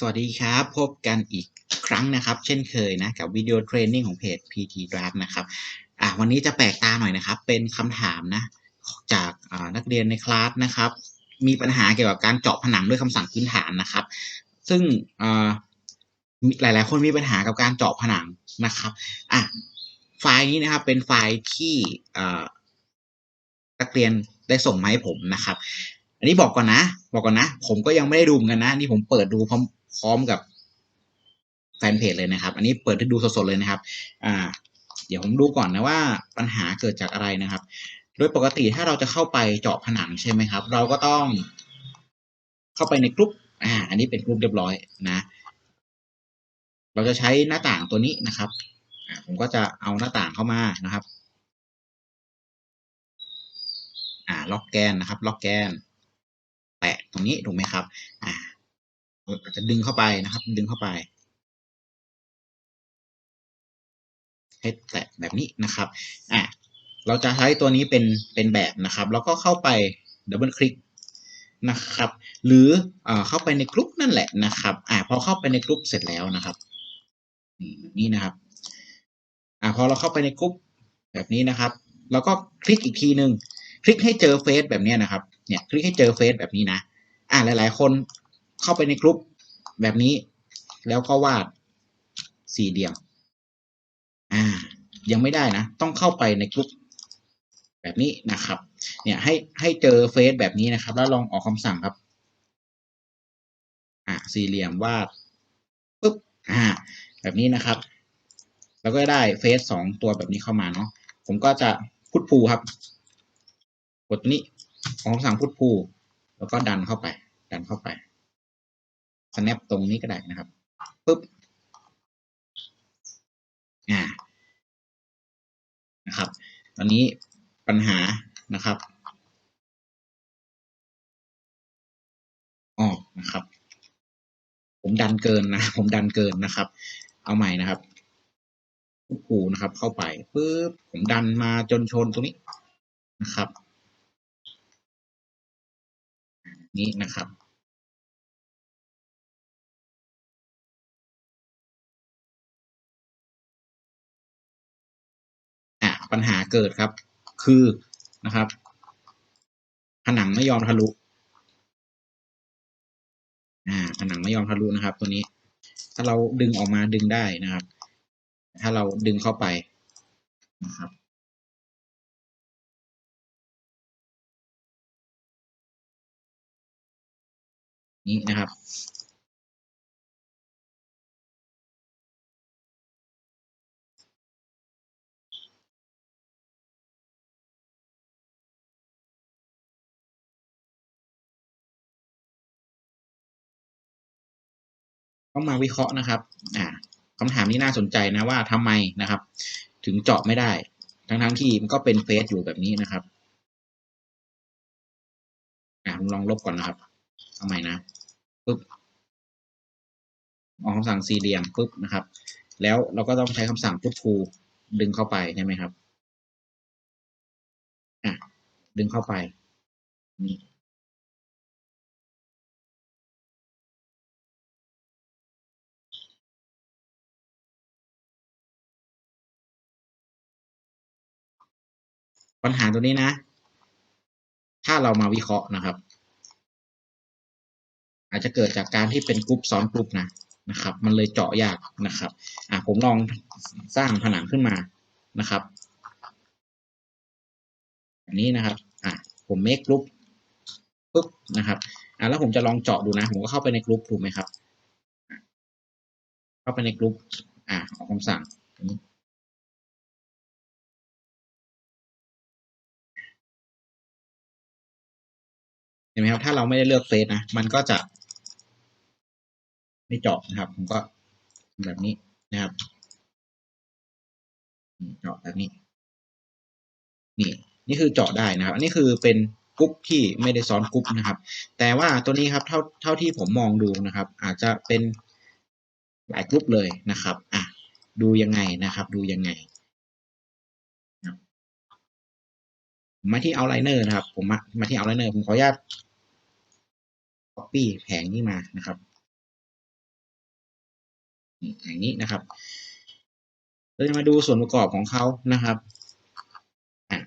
สวัสดีครับ พบกันอีกครั้งนะครับ เช่นเคยนะ กับวิดีโอเทรนนิ่งของเพจ PT Draft นะครับอะวันนี้จะแปลกตาหน่อยนะครับ เป็นคำถามนะ จากนักเรียนในคลาสนะครับ มีปัญหาเกี่ยวกับการเจาะผนังด้วยคำสั่งพื้นฐานนะครับ ซึ่งอ่ามีหลาย ๆ คนมีปัญหากับการเจาะผนังนะครับอะไฟล์นี้นะครับ เป็นไฟล์ที่นักเรียนได้ส่งมาให้ผมนะครับอันนี้บอกก่อนนะ บอกก่อนนะ ผมก็ยังไม่ได้ดูมกันนะ นี่ผมเปิดดู พร้อมกับแฟนเพจเลยนะครับ อันนี้เปิดให้ดูสดๆเลยนะครับ อ่า เดี๋ยวผมดูก่อนนะว่าปัญหาเกิดจากอะไรนะครับ โดยปกติถ้าเราจะเข้าไปเจาะผนังใช่ไหมครับ เราก็ต้องเข้าไปในกลุ่มอ่า อันนี้เป็นกลุ่มเรียบร้อยนะ เราจะใช้หน้าต่างตัวนี้นะครับ ผมก็จะเอาหน้าต่างเข้ามานะครับ อ่า ล็อกแกนนะครับ ล็อกแกน แปะตรงนี้ถูกไหมครับ อ่า เราจะดึงเข้าไปนะครับ ดึงเข้าไป ให้แตะแบบนี้นะครับอ่าเราจะใช้ตัวนี้เป็นเป็นแบบนะครับ แล้วก็เข้าไปดับเบิลคลิกนะครับ หรืออ่าเข้าไปในกลุ่มนั่นแหละนะครับอ่าพอเข้าไปในกลุ่มเสร็จแล้วนะครับนี่แบบนี้นะครับอ่าพอเราเข้าไปในกลุ่มแบบนี้นะครับ แล้วก็คลิกอีกทีหนึ่งคลิกให้เจอเฟซแบบนี้นะครับ เนี่ย คลิกให้เจอเฟซแบบนี้นะ อ่าหลาย ๆ คน เข้าไปในกลุ่มแบบนี้ แล้วก็วาดสี่เหลี่ยม อ่า ยังไม่ได้นะ ต้องเข้าไปในกลุ่มแบบนี้นะครับ เนี่ยให้ให้เจอเฟซแบบนี้นะครับ แล้วลองออกคำสั่งครับ อ่าสี่เหลี่ยมวาดปุ๊บ อ่า แบบนี้นะครับ แล้วก็ได้เฟซสองตัวแบบนี้เข้ามาเนาะ ผมก็จะพุทพูครับ กดตัวนี้ออกคำสั่งพุทพู แล้วก็ดันเข้าไป ดันเข้าไป snap ตรงนี้ก็ได้นะครับปุ๊บอ่านะครับ ตอนนี้ปัญหานะครับอ๋อนะครับ ผมดันเกินนะ ผมดันเกินนะครับ เอาใหม่นะครับพุทพูนะครับ เข้าไปปุ๊บผมดันมาจนชนตรงนี้นะครับ นี้นะครับ ปัญหาเกิดครับ คือนะครับ ผนังไม่ยอมทะลุอ่าผนังไม่ยอมทะลุนะครับ ตัวนี้ ถ้าเราดึงออกมาดึงได้นะครับ ถ้าเราดึงเข้าไปนะครับนี้นะครับ ต้องมาวิเคราะห์นะครับอ่าคำถามนี้น่าสนใจนะว่าทำไมนะครับ ถึงเจาะไม่ได้ ทั้งทั้งที่มันก็เป็นเฟซอยู่แบบนี้นะครับอ่าลองลบก่อนนะครับเอาใหม่นะปุ๊บออกคำสั่งสี่เหลี่ยมปุ๊บนะครับ แล้วเราก็ต้องใช้คำสั่งพุทพูดึงเข้าไปใช่ไหมครับอะดึงเข้าไปนี่ ปัญหาตัวนี้นะ ถ้าเรามาวิเคราะห์นะครับ อาจจะเกิดจากการที่เป็นกรุ๊ปซ้อนกรุ๊ปนะนะครับ มันเลยเจาะยากนะครับ อะผมลองสร้างผนังขึ้นมานะครับแบบนี้นะครับ อะผมเมคกรุ๊ปปุ๊บนะครับอะแล้วผมจะลองเจาะดูนะ ผมก็เข้าไปในกรุ๊ปถูกไหมครับ เข้าไปในกรุ๊ปอะออกคำสั่ง ห็นไหมครับ ถ้าเราไม่ได้เลือกเฟซนะ มันก็จะไม่เจาะนะครับ ผมก็แบบนี้นะครับ เจาะแบบนี้ นี่ นี่คือเจาะได้นะครับ อันนี้คือเป็นกรุ๊ปที่ไม่ได้ซ้อนกรุ๊ปนะครับ แต่ว่าตัวนี้ครับ เท่าเท่าที่ผมมองดูนะครับ อาจจะเป็นหลายกรุ๊ปเลยนะครับ อะ ดูยังไงนะครับ ดูยังไงมาที่เอาไลเนอร์นะครับ ผมมามาที่เอาไลเนอร์ผมขออนุญาต copy แผงนี้มานะครับอย่างนี้นะครับ เราจะมาดูส่วนประกอบของเขานะครับอะ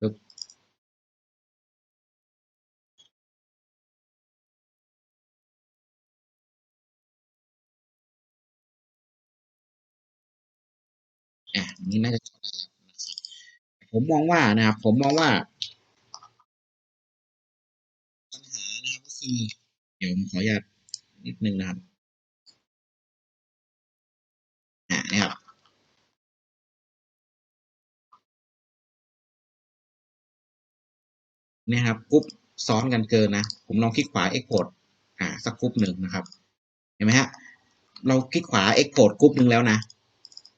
ปึ๊บอะนี่น่าจะจบได้แล้วนะครับผมมองว่านะครับ ผมมองว่า คือ เดี๋ยวผมขออนุญาตนิดนึงนะครับอ่าเนี่ยครับเนี่ยครับกรุ๊ปซ้อนกันเกินนะ ผมลองคลิกขวา export อ่าสักกรุ๊ปหนึ่งนะครับ เห็นไหมฮะ เราคลิกขวา export กรุ๊ปหนึ่งแล้วนะ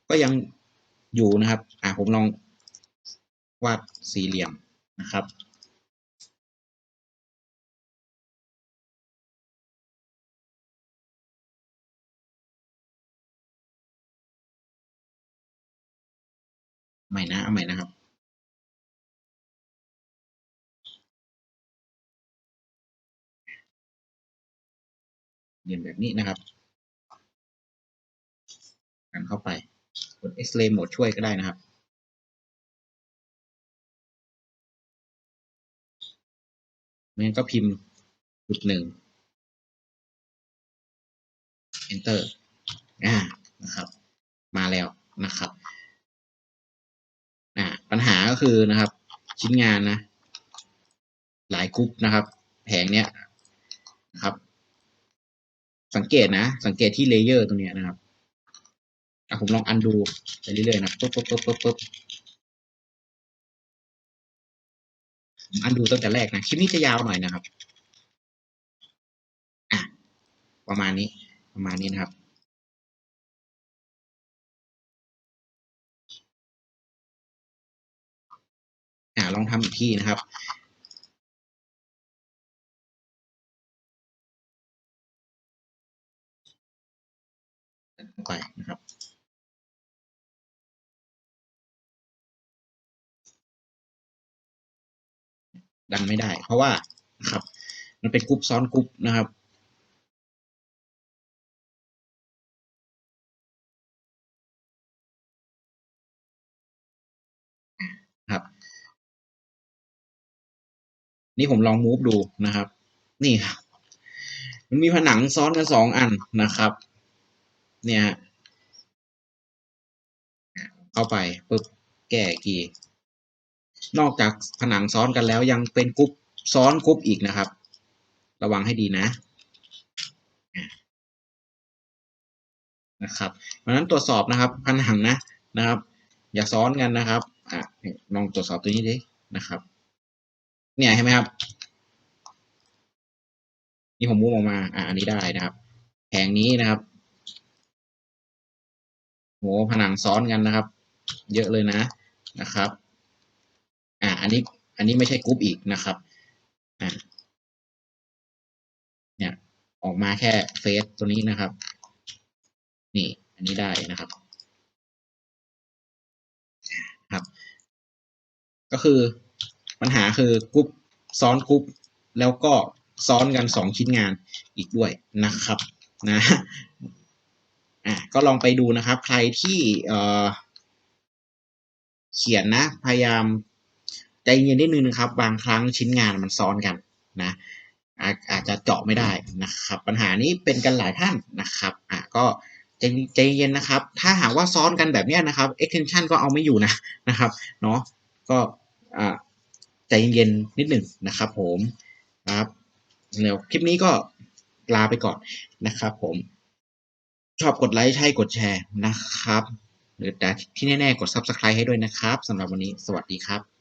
ก็ยังอยู่นะครับ อ่าผมลองวาดสี่เหลี่ยมนะครับ ใหม่นะ เอาใหม่นะครับ เรียนแบบนี้นะครับกันเข้าไป กด X-ray mode ช่วยก็ได้นะครับไม่งั้นก็พิมพ์จุดหนึ่ง enter อ่านะครับ มาแล้วนะครับ ปัญหาก็คือนะครับ ชิ้นงานนะ หลายกรุ๊ปนะครับ แผงเนี้ยนะครับ สังเกตนะ สังเกตที่เลเยอร์ตัวเนี้ยนะครับอะผมลองอันดูไปเรื่อยๆนะปุ๊บปุ๊บปุ๊บปุ๊บปุ๊บอันดูตั้งแต่แรกนะ คลิปนี้จะยาวหน่อยนะครับ อะ ประมาณนี้ ประมาณนี้นะครับ ลองทำอีกทีนะครับไปนะครับดันไม่ได้ เพราะว่านะครับ มันเป็นกรุ๊ปซ้อนกรุ๊ปนะครับ นี่ผมลองมูฟดูนะครับ นี่ครับ มันมีผนังซ้อนกันสองอันนะครับ เนี่ยเข้าไปปุ๊บแก้กีย์นอกจากผนังซ้อนกันแล้วยังเป็นกรุ๊ปซ้อนกรุ๊ปอีกนะครับ ระวังให้ดีนะนะครับเพราะนั้นตรวจสอบนะครับผนังนะนะครับ อย่าซ้อนกันนะครับอะลองตรวจสอบตัวนี้ดินะครับ เนี่ยเห็นไหมครับ นี่ผมมุ้งออกมาอะอันนี้ได้นะครับแผงนี้นะครับโหผนังซ้อนกันนะครับ เยอะเลยนะนะครับ อะอันนี้อันนี้ไม่ใช่กรุ๊ปอีกนะครับอะเนี่ยออกมาแค่เฟสตัวนี้นะครับ นี่อันนี้ได้นะครับครับ ก็คือ ปัญหาคือกรุ๊ปซ้อนกรุ๊ปแล้วก็ซ้อนกันสองชิ้นงานอีกด้วยนะครับนะอะก็ลองไปดูนะครับ ใครที่เออเขียนนะ พยายามใจเย็นนิดนึงนะครับ บางครั้งชิ้นงานมันซ้อนกันนะอาอาจจะเจาะไม่ได้นะครับ ปัญหานี้เป็นกันหลายท่านนะครับอะก็ใจใจเย็นนะครับ ถ้าหากว่าซ้อนกันแบบนี้นะครับ extension ก็เอาไม่อยู่นะนะครับเนาะก็อ่า ใจเย็นๆนิดหนึ่งนะครับ ผมครับแล้วคลิปนี้ก็ลาไปก่อนนะครับ ผมชอบกดไลค์ใช่กดแชร์นะครับ หรือแต่ที่แน่ๆกด subscribe ให้ด้วยนะครับสำหรับวันนี้สวัสดีครับ